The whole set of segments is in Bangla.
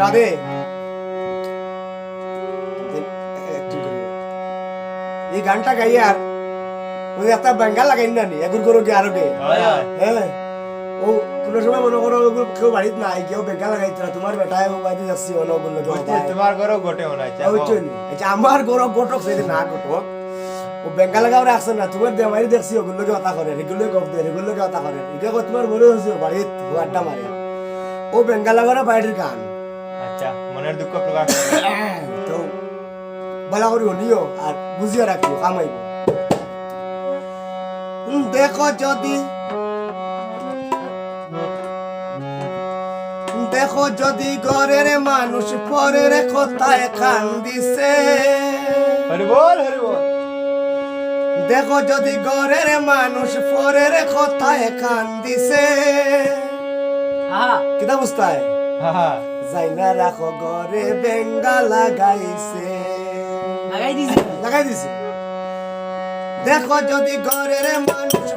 রাধে। এই গানটা গাইয়ার ওই একটা লাগাই না নি এগুর করো আরও কে হ্যাঁ ও কোনো সময় মনে করো ওগুলো কেউ বাড়িতে নাই কেউ বেঙ্গাল লাগাইতে না তোমার বেটায় ও বাড়িতে যাচ্ছি অন্য বলল তোমার ঘরও ঘটে হয় আচ্ছা আমার গৌরব ঘটক সেদিন না ঘটক ও বেঙ্গাল লাগাও রাখছে না তোমার দেমারি দেখছি ওগুলো কে কথা করে এগুলো গপ দেয় এগুলো কে কথা করে। এটা তোমার মনে হচ্ছে বাড়িতে ও আড্ডা মারে। ও বেঙ্গাল লাগানো বাড়ির গান। মনের দুঃখ প্রকাশ। তো ভালো করে নিও আর বুঝিয়ে রাখিও কামাইব দেখো যদি দেখো যদি ঘরের মানুষ পরের কথায় খান দিছে হরি বল হরি বল। দেখো যদি ঘরের মানুষ পরের কথায় খান দিছে কিতা বুঝতায় যাই না রাখো ঘরে বেঙ্গা লাগাইছে। লাগাই দিছে। লাগাই দিছে। দেখো যদি ঘরের মানুষ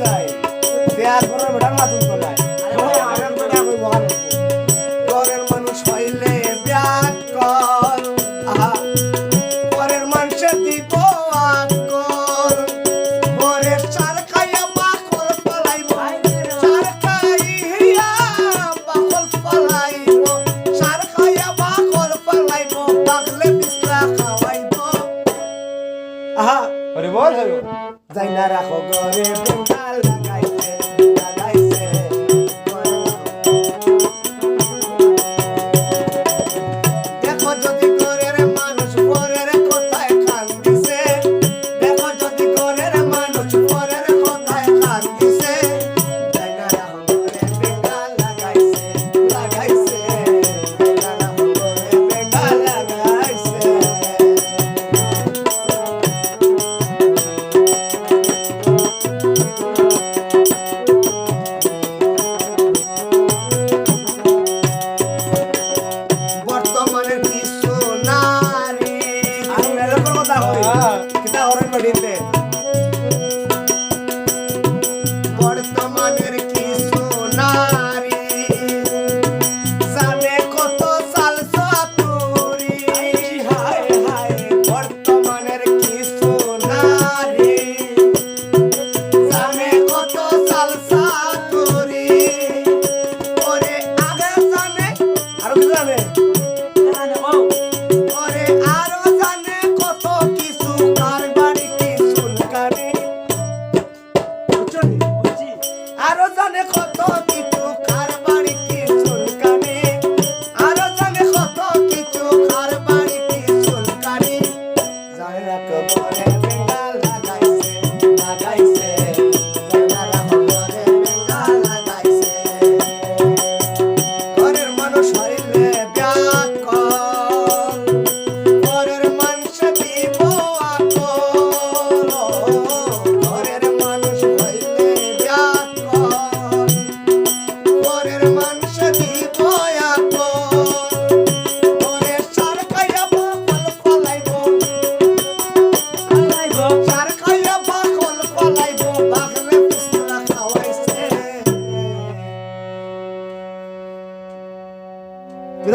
যায় বিয়ার ঘরের বেটার মাতুন তো না রাখো ঘরে লাগাইছে হরেন বর্তমানের কিছু নারী জানে কত সাল সাতুরি হায় কি জানে?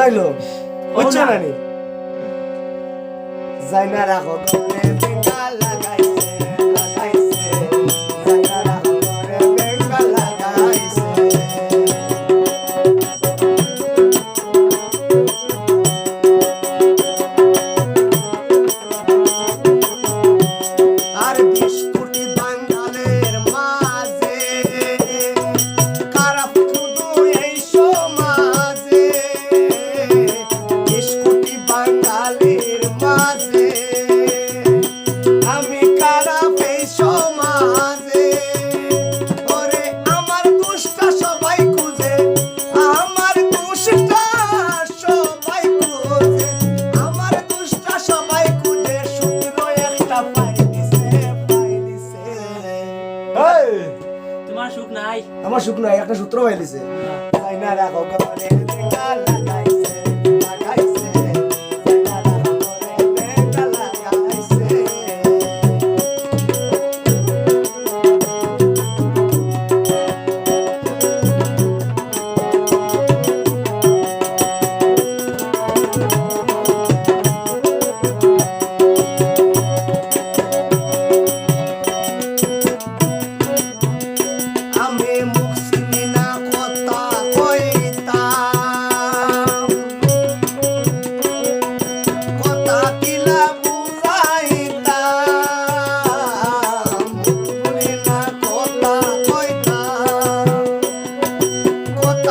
বুঝাইলো হচ্ছে না। নি জাইনা রাখো। ঘরে তোমার সুখ নাই একটা সূত্র পাইলিছে না রাখো